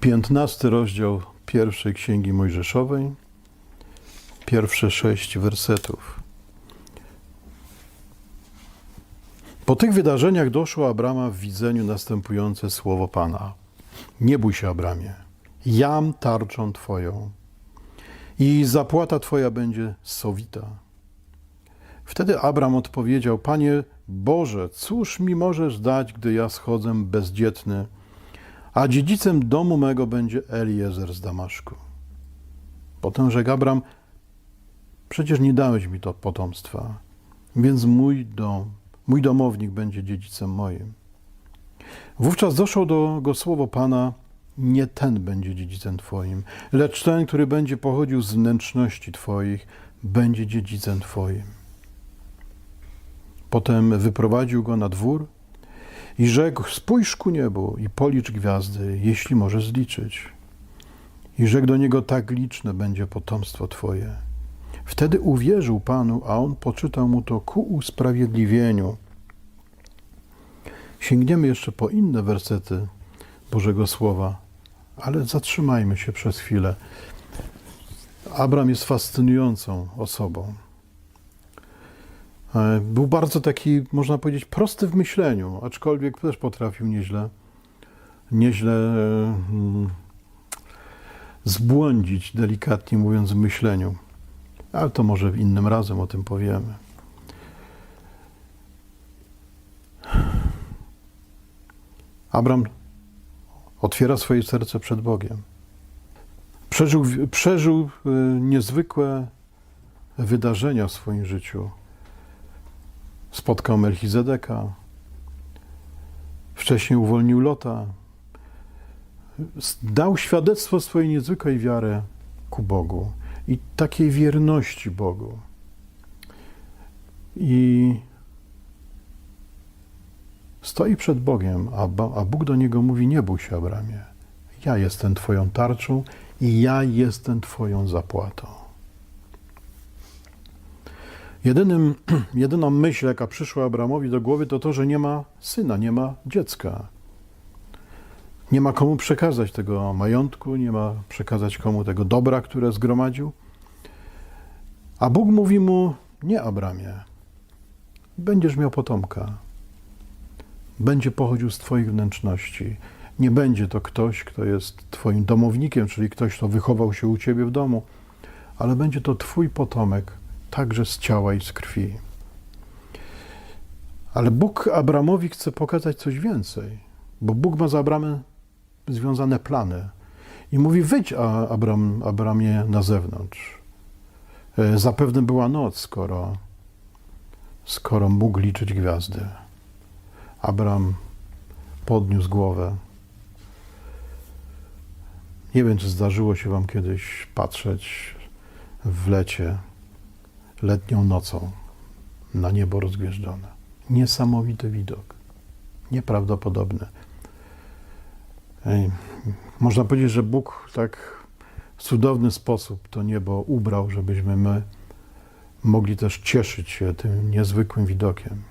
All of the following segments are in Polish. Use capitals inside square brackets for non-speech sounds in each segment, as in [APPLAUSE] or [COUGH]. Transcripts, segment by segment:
15 rozdział pierwszej Księgi Mojżeszowej, pierwsze sześć wersetów. Po tych wydarzeniach doszło Abrama w widzeniu następujące słowo Pana. Nie bój się, Abramie, jam tarczą Twoją i zapłata Twoja będzie sowita. Wtedy Abram odpowiedział, Panie Boże, cóż mi możesz dać, gdy ja schodzę bezdzietny, a dziedzicem domu mego będzie Eliezer z Damaszku. Potem rzekł Abram, przecież nie dałeś mi to potomstwa, więc mój dom, mój domownik będzie dziedzicem moim. Wówczas doszło do go słowo Pana, nie ten będzie dziedzicem Twoim, lecz ten, który będzie pochodził z wnętrzności Twoich, będzie dziedzicem Twoim. Potem wyprowadził go na dwór i rzekł: Spójrz ku niebu i policz gwiazdy, jeśli możesz zliczyć. I rzekł do niego: Tak liczne będzie potomstwo Twoje. Wtedy uwierzył Panu, a on poczytał mu to ku usprawiedliwieniu. Sięgniemy jeszcze po inne wersety Bożego Słowa, ale zatrzymajmy się przez chwilę. Abram jest fascynującą osobą. E, Był bardzo taki, można powiedzieć, prosty w myśleniu, aczkolwiek też potrafił nieźle, nieźle e, mm, zbłądzić, delikatnie mówiąc, w myśleniu. Ale to może innym razem o tym powiemy. Abram otwiera swoje serce przed Bogiem. Przeżył, przeżył e, niezwykłe wydarzenia w swoim życiu spotkał Melchizedeka, wcześniej uwolnił Lota, dał świadectwo swojej niezwykłej wiary ku Bogu i takiej wierności Bogu. I stoi przed Bogiem, a, Bóg do niego mówi: Nie bój się, Abramie. Ja jestem Twoją tarczą i ja jestem Twoją zapłatą. Jedynym, [CLEARS THROAT] jedyną myśl, jaka przyszła Abramowi do głowy, to to, że nie ma syna, nie ma dziecka. Nie ma komu przekazać tego majątku, nie ma przekazać komu tego dobra, które zgromadził. A Bóg mówi mu: Nie, Abramie, będziesz miał potomka. Będzie pochodził z Twoich wnętrzności. Nie będzie to ktoś, kto jest Twoim domownikiem, czyli ktoś, kto wychował się u Ciebie w domu, ale będzie to Twój potomek, także z ciała i z krwi. Ale Bóg Abramowi chce pokazać coś więcej, bo Bóg ma z Abramem związane plany. I mówi: Wyjdź, Abram, Abramie, na zewnątrz. E, Zapewne była noc, skoro, skoro mógł liczyć gwiazdy. Abram podniósł głowę. Nie wiem, czy zdarzyło się Wam kiedyś patrzeć w lecie letnią nocą na niebo rozgwieżdżone. Niesamowity widok. Nieprawdopodobny. Można powiedzieć, że Bóg tak w cudowny sposób to niebo ubrał, żebyśmy my mogli też cieszyć się tym niezwykłym widokiem.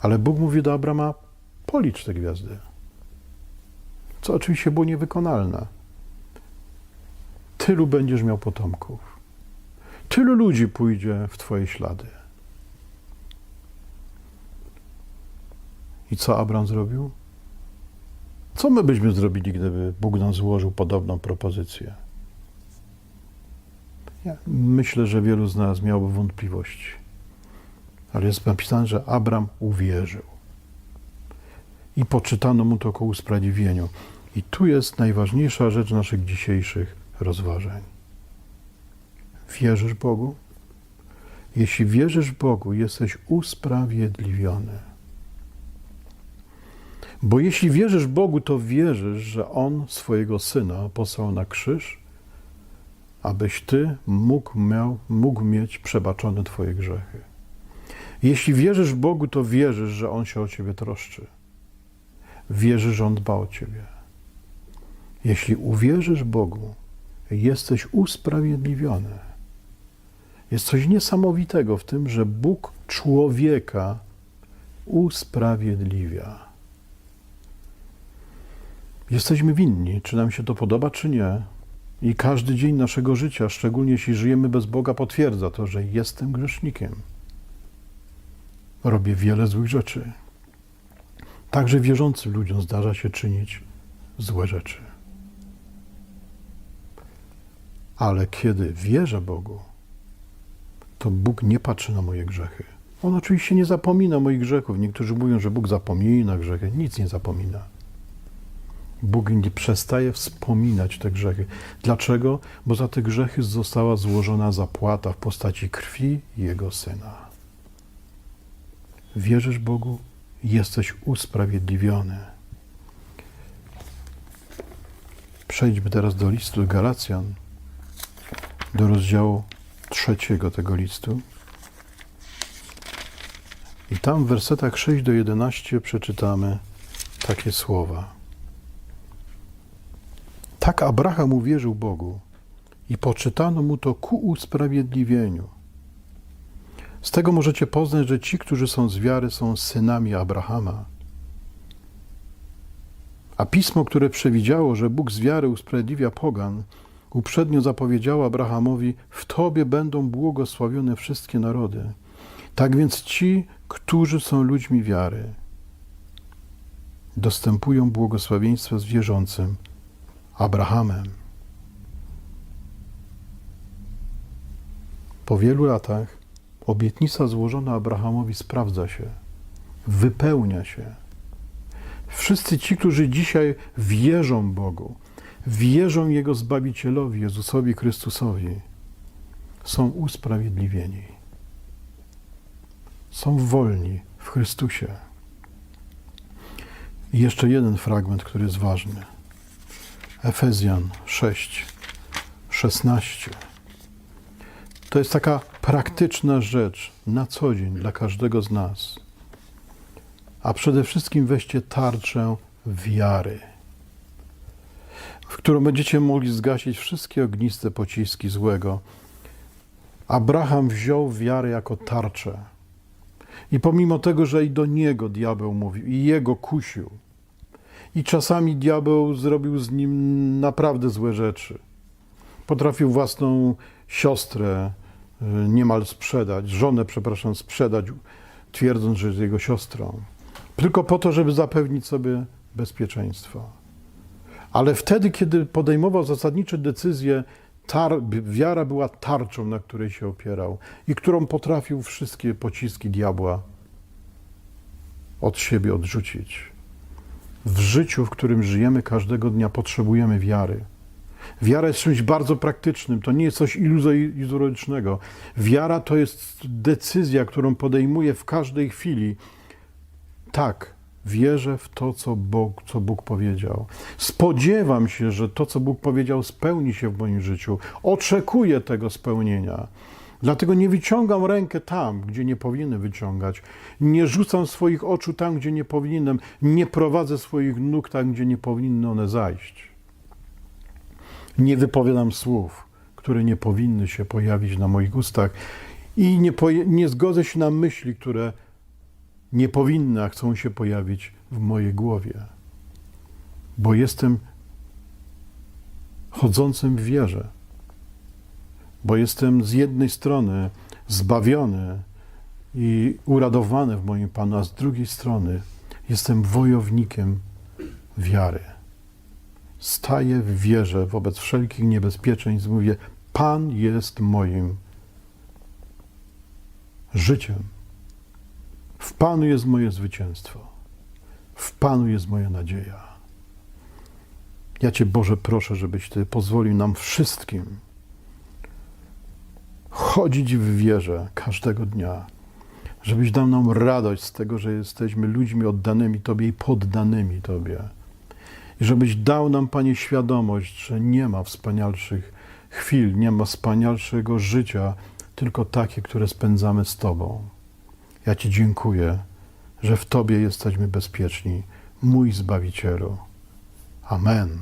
Ale Bóg mówi do Abrama: policz te gwiazdy. Co oczywiście było niewykonalne. Tylu będziesz miał potomków. Tylu ludzi pójdzie w Twoje ślady. I co Abram zrobił? Co my byśmy zrobili, gdyby Bóg nam złożył podobną propozycję? Myślę, że wielu z nas miałoby wątpliwości. Ale jest napisane, że Abram uwierzył. I poczytano mu to ku usprawiedliwieniu. I tu jest najważniejsza rzecz naszych dzisiejszych rozważań. Wierzysz Bogu? Jeśli wierzysz Bogu, jesteś usprawiedliwiony. Bo jeśli wierzysz Bogu, to wierzysz, że On swojego Syna posłał na krzyż, abyś Ty mógł, miał, mógł mieć przebaczone Twoje grzechy. Jeśli wierzysz Bogu, to wierzysz, że On się o Ciebie troszczy. Wierzysz, że On dba o Ciebie. Jeśli uwierzysz Bogu, jesteś usprawiedliwiony. Jest coś niesamowitego w tym, że Bóg człowieka usprawiedliwia. Jesteśmy winni, czy nam się to podoba, czy nie. I każdy dzień naszego życia, szczególnie jeśli żyjemy bez Boga, potwierdza to, że jestem grzesznikiem. Robię wiele złych rzeczy. Także wierzącym ludziom zdarza się czynić złe rzeczy. Ale kiedy wierzę Bogu, to Bóg nie patrzy na moje grzechy. On oczywiście nie zapomina moich grzechów. Niektórzy mówią, że Bóg zapomina grzechy. Nic nie zapomina. Bóg nie przestaje wspominać te grzechy. Dlaczego? Bo za te grzechy została złożona zapłata w postaci krwi Jego Syna. Wierzysz Bogu? Jesteś usprawiedliwiony. Przejdźmy teraz do listu Galacjan, do rozdziału trzeciego tego listu. I tam w wersetach 6 do 11 przeczytamy takie słowa. Tak Abraham uwierzył Bogu i poczytano mu to ku usprawiedliwieniu. Z tego możecie poznać, że ci, którzy są z wiary, są synami Abrahama. A pismo, które przewidziało, że Bóg z wiary usprawiedliwia pogan, uprzednio zapowiedziało Abrahamowi: W Tobie będą błogosławione wszystkie narody. Tak więc ci, którzy są ludźmi wiary, dostępują błogosławieństwa z wierzącym Abrahamem. Po wielu latach obietnica złożona Abrahamowi sprawdza się, wypełnia się. Wszyscy ci, którzy dzisiaj wierzą Bogu, wierzą Jego Zbawicielowi, Jezusowi Chrystusowi, są usprawiedliwieni. Są wolni w Chrystusie. I jeszcze jeden fragment, który jest ważny. Efezjan 6, 16. To jest taka praktyczna rzecz na co dzień dla każdego z nas. A przede wszystkim weźcie tarczę wiary, którą będziecie mogli zgasić wszystkie ogniste pociski złego. Abraham wziął wiarę jako tarczę. I pomimo tego, że i do niego diabeł mówił, i jego kusił, i czasami diabeł zrobił z nim naprawdę złe rzeczy. Potrafił własną siostrę y, niemal sprzedać, żonę, przepraszam, sprzedać, twierdząc, że jest jego siostrą. Tylko po to, żeby zapewnić sobie bezpieczeństwo. Ale wtedy, kiedy podejmował zasadnicze decyzje, tar- wiara była tarczą, na której się opierał i którą potrafił wszystkie pociski diabła od siebie odrzucić. W życiu, w którym żyjemy każdego dnia, potrzebujemy wiary. Wiara jest czymś bardzo praktycznym, to nie jest coś iluzorycznego. Wiara to jest decyzja, którą podejmuję w każdej chwili. Tak, wierzę w to, co Bóg, co Bóg powiedział. Spodziewam się, że to, co Bóg powiedział, spełni się w moim życiu. Oczekuję tego spełnienia. Dlatego nie wyciągam rękę tam, gdzie nie powinienem wyciągać. Nie rzucam swoich oczu tam, gdzie nie powinienem. Nie prowadzę swoich nóg tam, gdzie nie powinny one zajść. Nie wypowiadam słów, które nie powinny się pojawić na moich ustach. I nie, nie zgodzę się na myśli, które nie powinny, a chcą się pojawić w mojej głowie. Bo jestem chodzącym w wierze bo jestem z jednej strony zbawiony i uradowany w moim Panu, a z drugiej strony jestem wojownikiem wiary. Staję w wierze wobec wszelkich niebezpieczeństw, mówię: Pan jest moim życiem. W Panu jest moje zwycięstwo. W Panu jest moja nadzieja. Ja Cię, Boże, proszę, żebyś Ty pozwolił nam wszystkim chodzić w wierze każdego dnia, żebyś dał nam radość z tego, że jesteśmy ludźmi oddanymi Tobie i poddanymi Tobie. I żebyś dał nam, Panie, świadomość, że nie ma wspanialszych chwil, nie ma wspanialszego życia, tylko takie, które spędzamy z Tobą. Ja Ci dziękuję, że w Tobie jesteśmy bezpieczni, mój Zbawicielu. Amen.